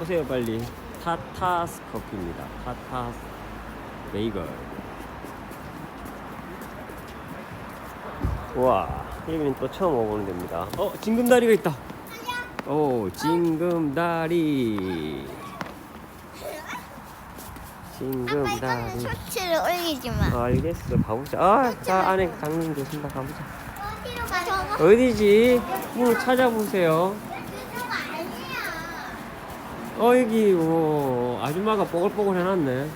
오세요 빨리. 타타스 커피입니다. 타타스 베이글 우와 여기는 또 처음 와보는 데입니다. 어 징금다리가 있다. 오 징금다리. 징금다리. 쇼츠를 올리지 마. 아, 알겠어. 가보자. 아 자, 안에 장님 계신다. 가보자. 어디로 가? 어디지? 문 찾아보세요. 어 여기 오 아줌마가 뽀글뽀글 해놨네.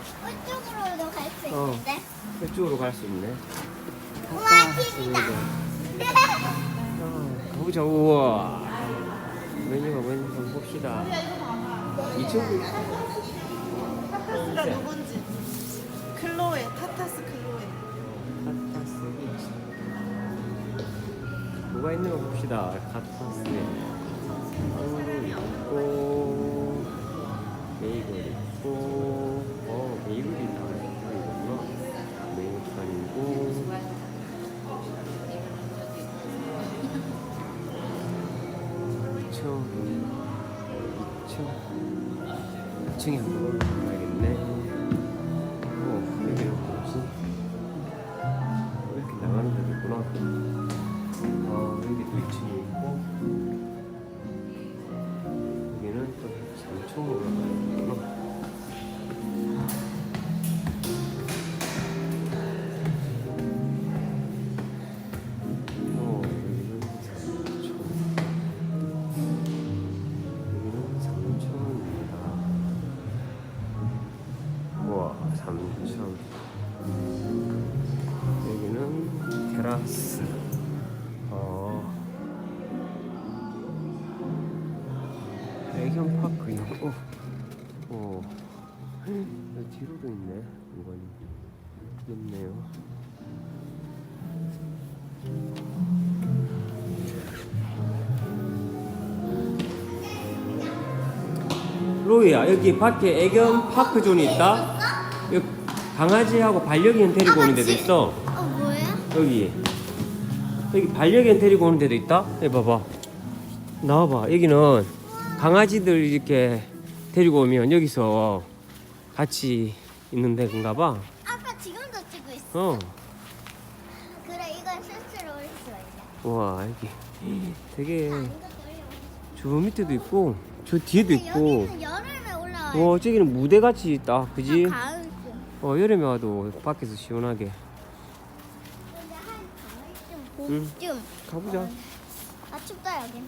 그쪽으로도 갈 수 어. 있는데. 이쪽으로 갈 수 있네. 우와 TV다. 어, 가보자 우와. 메뉴가 뭔지 한번 봅시다. 2층 타타스가 누군지. 클로에 타타스 클로에. 카타스. 뭐가 있는 거 봅시다. 카타스에 2층에 한번 가야겠네 3층 여기는 테라스. 어. 애견 파크 있고 어 뒤로도 있네. 이건 있네요. 로이야 여기 밖에 애견 파크 존이 있다? 여기 강아지하고 반려견 데리고 오는 데도 있어 어 뭐야? 여기 여기 반려견 데리고 오는 데도 있다 여기 봐봐 나와봐 여기는 강아지들 이렇게 데리고 오면 여기서 같이 있는 데인가 봐 아빠 지금도 찍고 있어. 어. 그래 이건 올릴 수 있어. 와 여기 되게 아. 저 밑에도 있고 저 뒤에도 있고 여기는 여름에 올라와. 와 저기는 무대 같이 있다 그지 쯤. 어 여름에 와도 밖에서 시원하게 근데 한 가을쯤 응. 봄쯤. 가보자 아 춥다 여긴.